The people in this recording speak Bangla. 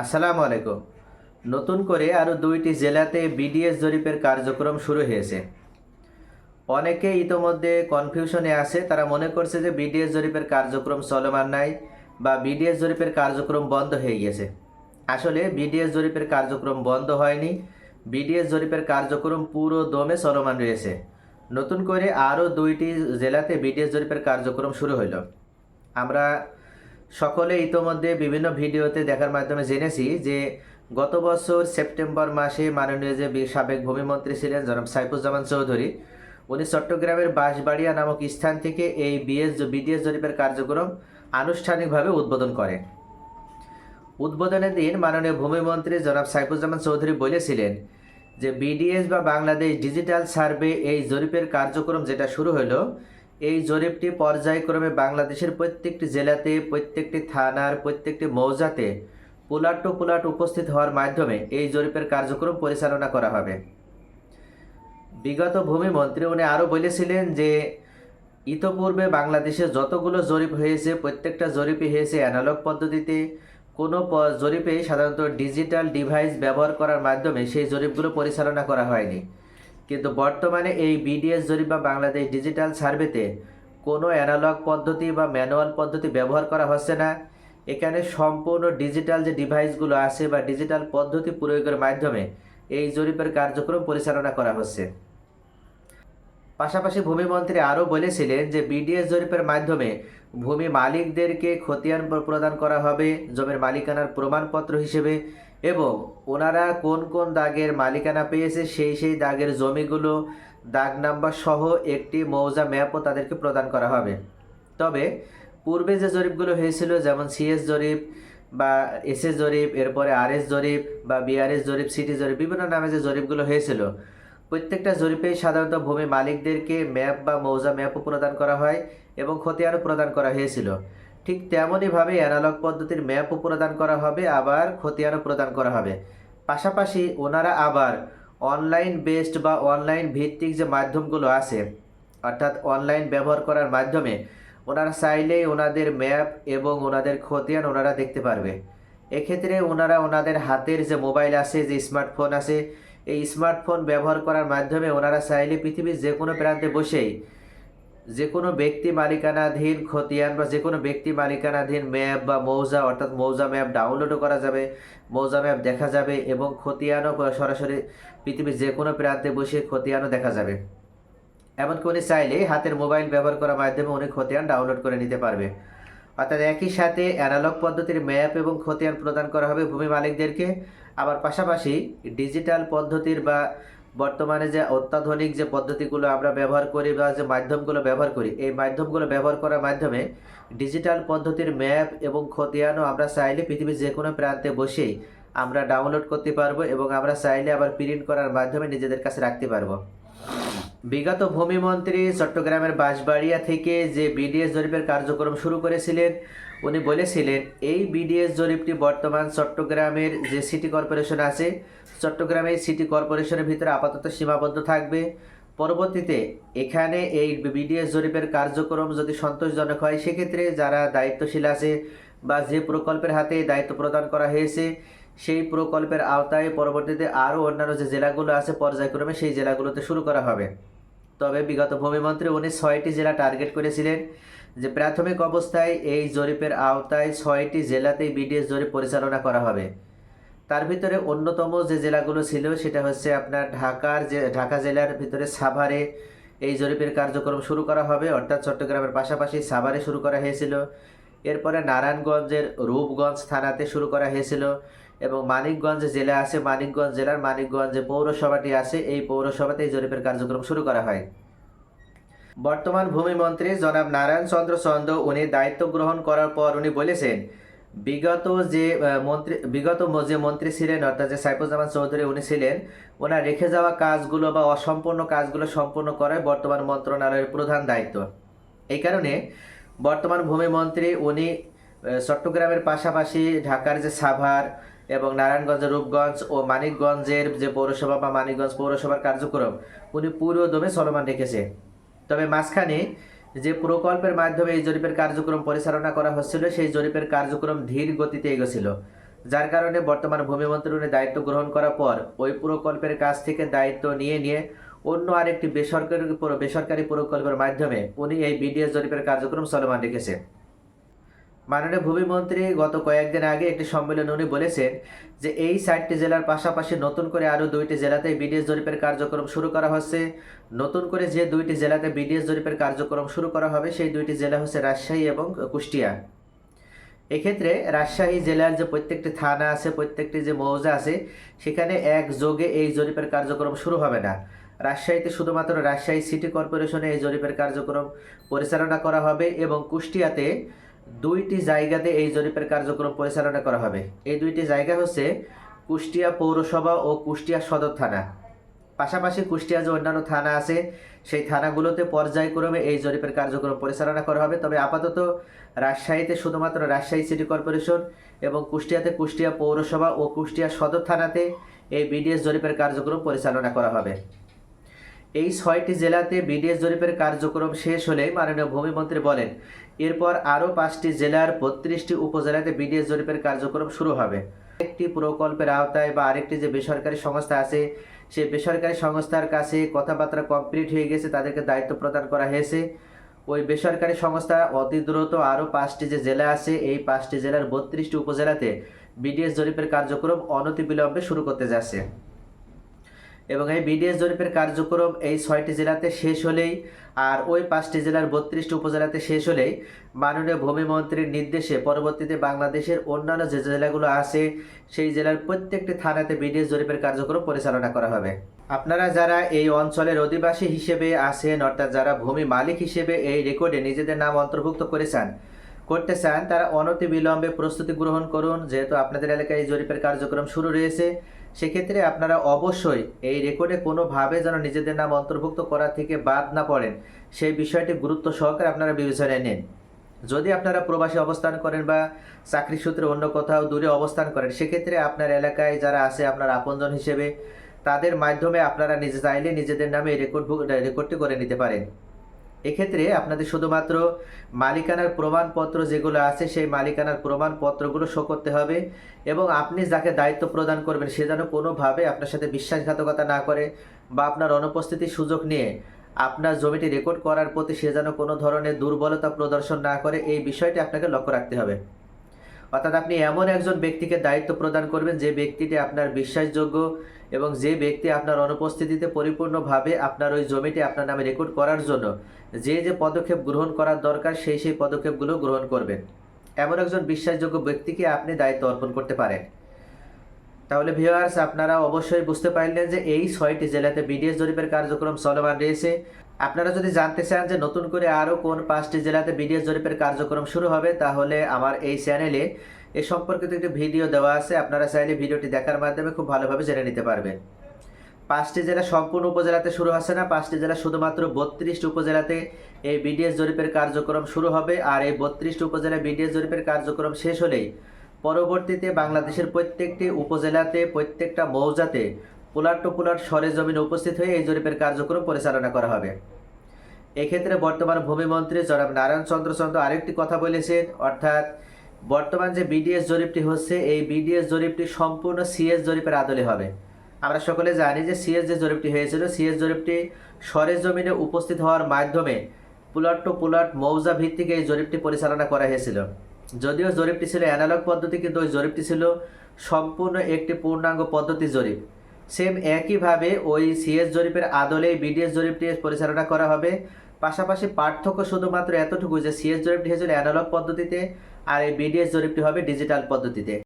আসসালামু আলাইকুম। নতুন করে আরও দুইটি জেলাতে বিডিএস জরিপের কার্যক্রম শুরু হয়েছে। অনেকে ইতোমধ্যে কনফিউশনে আছে, তারা মনে করছে যে বিডিএস জরিপের কার্যক্রম চলমান নাই বা বিডিএস জরিপের কার্যক্রম বন্ধ হয়ে গেছে। আসলে বিডিএস জরিপের কার্যক্রম বন্ধ হয়নি, বিডিএস জরিপের কার্যক্রম পুরো দমে চলমান রয়েছে। নতুন করে আরও দুইটি জেলাতে বিডিএস জরিপের কার্যক্রম শুরু হলো আমরা সকলে ইতোমধ্যে বিভিন্ন ভিডিওতে দেখার মাধ্যমে জেনেছি যে গত বছর সেপ্টেম্বর মাসে মাননীয় যে সাবেক ভূমিমন্ত্রী ছিলেন জনাব সাইফুজ্জামান চৌধুরী, উনি চট্টগ্রামের বাঁশবাড়িয়া নামক স্থান থেকে এই বিএস বিডিএস জরিপের কার্যক্রম আনুষ্ঠানিকভাবে উদ্বোধন করে উদ্বোধনের দিন মাননীয় ভূমিমন্ত্রী জনাব সাইফুজ্জামান চৌধুরী বলেছিলেন যে বিডিএস বা বাংলাদেশ ডিজিটাল সার্ভে এই জরিপের কার্যক্রম যেটা শুরু হলো এই জরিপটি পর্যায়ক্রমে বাংলাদেশের প্রত্যেকটি জেলাতে, প্রত্যেকটি থানার, প্রত্যেকটি মৌজাতে পুলাট টু পুলাট উপস্থিত হওয়ার মাধ্যমে এই জরিপের কার্যক্রম পরিচালনা করা হবে। বিগত ভূমিমন্ত্রী উনি আরও বলেছিলেন যে, ইতোপূর্বে বাংলাদেশে যতগুলো জরিপ হয়েছে, প্রত্যেকটা জরিপই হয়েছে অ্যানালগ পদ্ধতিতে। কোনো জরিপে সাধারণত ডিজিটাল ডিভাইস ব্যবহার করার মাধ্যমে সেই জরিপগুলো পরিচালনা করা হয়নি। কিন্তু বর্তমানে এই বিডিএস জরিপ বা বাংলাদেশ ডিজিটাল সার্ভেতে কোনো অ্যানালগ পদ্ধতি বা ম্যানুয়াল পদ্ধতি ব্যবহার করা হচ্ছে না। এখানে সম্পূর্ণ ডিজিটাল যে ডিভাইসগুলো আছে বা ডিজিটাল পদ্ধতি প্রয়োগের মাধ্যমে এই জরিপের কার্যক্রম পরিচালনা করা হচ্ছে। পাশাপাশি ভূমিমন্ত্রী আরও বলেছিলেন যে বিডিএস জরিপের মাধ্যমে ভূমি মালিকদেরকে খতিয়ান প্রদান করা হবে, জমির মালিকানার প্রমাণপত্র হিসেবে এবং ওনারা কোন কোন দাগের মালিকানা পেয়েছে, সেই সেই দাগের জমিগুলো, দাগ নাম্বার সহ একটি মৌজা ম্যাপও তাদেরকে প্রদান করা হবে। তবে পূর্বে যে জরিপগুলো হয়েছিল, যেমন সিএস জরিপ বা এসএস জরিপ, এরপরে আরএস জরিপ বা বিআরএস জরিপ সিটি জরিপ, বিভিন্ন নামে যে জরিপগুলো হয়েছিল, প্রত্যেকটা জরিপেই সাধারণত ভূমি মালিকদেরকে ম্যাপ বা মৌজা ম্যাপও প্রদান করা হয় এবং খতিয়ানও প্রদান করা হয়েছিল। ঠিক তেমনইভাবে অ্যানালগ পদ্ধতির ম্যাপও প্রদান করা হবে, আবার খতিয়ানও প্রদান করা হবে। পাশাপাশি ওনারা আবার অনলাইন বেসড বা অনলাইন ভিত্তিক যে মাধ্যমগুলো আছে, অর্থাৎ অনলাইন ব্যবহার করার মাধ্যমে ওনারা চাইলেই ওনাদের ম্যাপ এবং ওনাদের খতিয়ান ওনারা দেখতে পারবে। এক্ষেত্রে ওনারা ওনাদের হাতের যে মোবাইল আছে, যে স্মার্টফোন আছে, এই স্মার্টফোন ব্যবহার করার মাধ্যমে ওনারা চাইলে পৃথিবীর যে কোনো প্রান্তে বসেই যে কোনো ব্যক্তি মালিকানাধীন খতিয়ান বা যে কোনো ব্যক্তি মালিকানাধীন ম্যাপ বা মৌজা, অর্থাৎ মৌজা ম্যাপ ডাউনলোডও করা যাবে, মৌজা ম্যাপ দেখা যাবে এবং খতিয়ানও সরাসরি পৃথিবীর যে কোনো প্রান্তে বসে খতিয়ানও দেখা যাবে। এমনকি উনি চাইলে হাতের মোবাইল ব্যবহার করার মাধ্যমে উনি খতিয়ান ডাউনলোড করে নিতে পারবে। অর্থাৎ একই সাথে অ্যানালগ পদ্ধতির ম্যাপ এবং খতিয়ান প্রদান করা হবে ভূমি মালিকদেরকে। আবার পাশাপাশি ডিজিটাল পদ্ধতির বা বর্তমানে যে অত্যাধুনিক যে পদ্ধতিগুলো আমরা ব্যবহার করি বা যে মাধ্যমগুলো ব্যবহার করি, এই মাধ্যমগুলো ব্যবহার করার মাধ্যমে ডিজিটাল পদ্ধতির ম্যাপ এবং খতিয়ানও আমরা চাইলে পৃথিবীর যে কোনো প্রান্তে বসেই আমরা ডাউনলোড করতে পারব এবং আমরা চাইলে আবার প্রিন্ট করার মাধ্যমে নিজেদের কাছে রাখতে পারব। বিগত ভূমিমন্ত্রী চট্টগ্রামের বাঁশবাড়িয়া থেকে যে বিডিএস জরিপের কার্যক্রম শুরু করেছিলেন, উনি বলেছিলেন, এই বিডিএস জরিপটি বর্তমান চট্টগ্রামের যে সিটি কর্পোরেশন আছে চট্টগ্রামের সিটি কর্পোরেশনের ভিতরে আপাতত সীমাবদ্ধ থাকবে। পরবর্তীতে এখানে এই বিডিএস জরিপের কার্যক্রম যদি সন্তোষজনক হয়, সেক্ষেত্রে যারা দায়িত্বশীল আছে বা যে প্রকল্পের হাতে দায়িত্ব প্রদান করা হয়েছে, সেই প্রকল্পের আওতায় পরবর্তীতে আরও অন্যান্য যে জেলাগুলো আছে পর্যায়ক্রমে সেই জেলাগুলোতে শুরু করা হবে। তবে বিগত ভূমিমন্ত্রী উনি ছয়টি জেলা টার্গেট করেছিলেন যে প্রাথমিক অবস্থায় এই জরিপের আওতায় ছয়টি জেলাতেই বিডিএস জরিপ পরিচালনা করা হবে। তার ভিতরে অন্যতম যে জেলাগুলো ছিল সেটা হচ্ছে আপনার ঢাকার যে, ঢাকা জেলার ভিতরে সাভারে এই জরিপের কার্যক্রম শুরু করা হবে। অর্থাৎ চট্টগ্রামের পাশাপাশি সাভারে শুরু করা হয়েছিল। এরপরে নারায়ণগঞ্জের রূপগঞ্জ থানাতে শুরু করা হয়েছিল এবং মানিকগঞ্জ জেলা আছে। মানিকগঞ্জ জেলার মানিকগঞ্জ যে পৌরসভাটি আছে। এই পৌরসভাতে এই জরিপের কার্যক্রম শুরু করা হয়। বর্তমান ভূমিমন্ত্রী জনাব নারায়ণ চন্দ্র চন্দ, উনি দায়িত্ব গ্রহণ করার পর উনি বলেছেন বিগত যে মন্ত্রী, বিগত যে মন্ত্রী ছিলেন, অর্থাৎ যে সাইফুজ্জামান চৌধুরী উনি ছিলেন ওনার রেখে যাওয়া কাজগুলো বা অসম্পূর্ণ কাজগুলো সম্পূর্ণ করাই বর্তমান মন্ত্রণালয়ের প্রধান দায়িত্ব। এই কারণে বর্তমান ভূমিমন্ত্রী উনি চট্টগ্রামের পাশাপাশি ঢাকার যে সাভার এবং নারায়ণগঞ্জের রূপগঞ্জ ও মানিকগঞ্জের যে পৌরসভা বা মানিকগঞ্জ পৌরসভার কার্যক্রম, উনি পুরো দমে চলমান রেখেছে। তবে মাঝখানে যে প্রকল্পের মাধ্যমে এই জরিপের কার্যক্রম পরিচালনা করা হচ্ছিল, সেই জরিপের কার্যক্রম ধীর গতিতে এগোছিল। যার কারণে বর্তমান ভূমি মন্ত্রণের দায়িত্ব গ্রহণ করার পর ওই প্রকল্পের কাছ থেকে দায়িত্ব নিয়ে নিয়ে অন্য আরেকটি বেসরকারি বেসরকারি প্রকল্পের মাধ্যমে উনি এই বিডিএস জরিপের কার্যক্রম চলমান রেখেছে। মাননীয় ভূমিমন্ত্রী গত কয়েকদিন আগে একটি সম্মেলনে উনি বলেছেন যে এই চারটি জেলার পাশাপাশি নতুন করে আরও দুইটি জেলাতে বিডিএস জরিপের কার্যক্রম শুরু করা হচ্ছে। নতুন করে যে দুইটি জেলাতে বিডিএস জরিপের কার্যক্রম শুরু করা হবে, সেই দুইটি জেলা হচ্ছে রাজশাহী এবং কুষ্টিয়া। এক্ষেত্রে রাজশাহী জেলার যে প্রত্যেকটি থানা আছে, প্রত্যেকটি যে মৌজা আছে, সেখানে এক যোগে এই জরিপের কার্যক্রম শুরু হবে না। রাজশাহীতে শুধুমাত্র রাজশাহী সিটি কর্পোরেশনে এই জরিপের কার্যক্রম পরিচালনা করা হবে এবং কুষ্টিয়াতে দুইটি জায়গাতে এই জরিপের কার্যক্রম পরিচালনা করা হবে। এই দুইটি জায়গা হচ্ছে কুষ্টিয়া পৌরসভা ও কুষ্টিয়া সদর থানা। পাশাপাশি কুষ্টিয়া যে অন্যান্য থানা আছে, সেই থানাগুলোতে পর্যায়ক্রমে এই জরিপের কার্যক্রম পরিচালনা করা হবে। তবে আপাতত রাজশাহীতে শুধুমাত্র রাজশাহী সিটি কর্পোরেশন এবং কুষ্টিয়াতে কুষ্টিয়া পৌরসভা ও কুষ্টিয়া সদর থানাতে এই বিডিএস জরিপের কার্যক্রম পরিচালনা করা হবে। এই ছয়টি জেলাতে বিডিএস জরিপের কার্যক্রম শেষ হলে মাননীয় ভূমিমন্ত্রী বলেন, এরপর আরও পাঁচটি জেলার বত্রিশটি উপজেলাতে বিডিএস জরিপের কার্যক্রম শুরু হবে। একটি প্রকল্পের আওতায় বা আরেকটি যে বেসরকারি সংস্থা আছে, সেই বেসরকারি সংস্থার কাছে কথাবার্তা কমপ্লিট হয়ে গেছে, তাদেরকে দায়িত্ব প্রদান করা হয়েছে। ওই বেসরকারি সংস্থা অতি দ্রুত আরও পাঁচটি যে জেলা আছে, এই পাঁচটি জেলার বত্রিশটি উপজেলাতে বিডিএস জরিপের কার্যক্রম অনতিবিলম্বে শুরু করতে যাচ্ছে। এবং এই বিডিএস জরিপের কার্যক্রম এই ছয়টি জেলাতে শেষ হলেই আর ওই পাঁচটি জেলার বত্রিশটি উপজেলাতে শেষ হলেই মাননীয় ভূমিমন্ত্রীর নির্দেশে পরবর্তীতে বাংলাদেশের অন্যান্য যে জেলাগুলো আছে, সেই জেলার প্রত্যেকটি থানাতে বিডিএস জরিপের কার্যক্রম পরিচালনা করা হবে। আপনারা যারা এই অঞ্চলের অধিবাসী হিসেবে আছেন, অর্থাৎ যারা ভূমি মালিক হিসেবে এই রেকর্ডে নিজেদের নাম অন্তর্ভুক্ত করেছেন, করতে চান, তারা অনতি বিলম্বে প্রস্তুতি গ্রহণ করুন, যেহেতু আপনাদের এলাকায় এই জরিপের কার্যক্রম শুরু রয়েছে। সেক্ষেত্রে আপনারা অবশ্যই এই রেকর্ডে কোনোভাবে যেন নিজেদের নাম অন্তর্ভুক্ত করা থেকে বাদ না পড়েন। সেই বিষয়টি গুরুত্ব সহকারে আপনারা বিবেচনায় নিন। যদি আপনারা প্রবাসী অবস্থান করেন বা চাকরি সূত্রে অন্য কোথাও দূরে অবস্থান করেন, সেক্ষেত্রে আপনার এলাকায় যারা আছে, আপনার আপনজন হিসেবে, তাদের মাধ্যমে আপনারা নিজে চাইলে নিজেদের নামে রেকর্ড রেকর্ডটি করে নিতে পারেন। এক্ষেত্রে আপনাদের শুধুমাত্র মালিকানার প্রমাণপত্র যেগুলো আছে, সেই মালিকানার প্রমাণপত্রগুলো শো করতে হবে এবং আপনি যাকে দায়িত্ব প্রদান করবেন সে যেন কোনোভাবে আপনার সাথে বিশ্বাসঘাতকতা না করে বা আপনার অনুপস্থিতির সুযোগ নিয়ে আপনার জমিটি রেকর্ড করার প্রতি সে যেন কোনো ধরনের দুর্বলতা প্রদর্শন না করে, এই বিষয়টি আপনাকে লক্ষ্য রাখতে হবে। অর্থাৎ আপনি এমন একজন ব্যক্তিকে দায়িত্ব প্রদান করবেন যে ব্যক্তিটি আপনার বিশ্বাসযোগ্য এবং যে ব্যক্তি আপনার অনুপস্থিতিতে পরিপূর্ণভাবে আপনার ওই জমিটি আপনার নামে রেকর্ড করার জন্য যে যে পদক্ষেপ গ্রহণ করার দরকার, সেই সেই পদক্ষেপগুলো গ্রহণ করবেন। এমন একজন বিশ্বাসযোগ্য ব্যক্তিকে আপনি দায়িত্ব অর্পণ করতে পারেন। তাহলে ভিউয়ার্স আপনারা অবশ্যই বুঝতে পারলেন যে এই ছয়টি জেলাতে বিডিএস জরিপের কার্যক্রম চলমান রয়েছে। আপনারা যদি জানতে চান যে নতুন করে আরও কোন পাঁচটি জেলাতে বিডিএস জরিপের কার্যক্রম শুরু হবে, তাহলে আমার এই চ্যানেলে এ সম্পর্কিত একটি ভিডিও দেওয়া আছে। আপনারা চাইলে ভিডিওটি দেখার মাধ্যমে খুব ভালোভাবে জেনে নিতে পারবেন। পাঁচটি জেলা সম্পূর্ণ উপজেলাতে শুরু হচ্ছে না। পাঁচটি জেলা শুধুমাত্র বত্রিশটি উপজেলাতে এই বিডিএস জরিপের কার্যক্রম শুরু হবে। আর এই বত্রিশটি উপজেলায় বিডিএস জরিপের কার্যক্রম শেষ হলেই পরবর্তীতে বাংলাদেশের প্রত্যেকটি উপজেলাতে, প্রত্যেকটা মৌজাতে পোলার টু পোলার সরেজমিনে উপস্থিত হয়ে এই জরিপের কার্যক্রম পরিচালনা করা হবে। এক্ষেত্রে বর্তমান ভূমিমন্ত্রী জনাব নারায়ণ চন্দ্র চন্দ্র আরেকটি কথা বলেছেন, অর্থাৎ বর্তমান যে বিডিএস জরিপটি হচ্ছে, এই বিডিএস জরিপটি সম্পূর্ণ সিএস জরিপের আদলে হবে। আমরা সকলে জানি যে সিএস যে জরিপটি হয়েছিল, সিএস জরিপটি সরেজমিনে উপস্থিত হওয়ার মাধ্যমে পুলাট টু পুলাট মৌজা ভিত্তিক এই জরিপটি পরিচালনা করা হয়েছিল। যদিও জরিপটি ছিল অ্যানালগ পদ্ধতি, কিন্তু ওই জরিপটি ছিল সম্পূর্ণ একটি পূর্ণাঙ্গ পদ্ধতি জরিপ। সেম একইভাবে ওই সিএস জরিপের আদলেই বিডিএস জরিপটি পরিচালনা করা হবে। পাশাপাশি পার্থক্য শুধুমাত্র এতটুকু যে সিএস জরিপটি হয়েছিল অ্যানালগ পদ্ধতিতে আর এই বিডিএস জরিপটি হবে ডিজিটাল পদ্ধতিতে।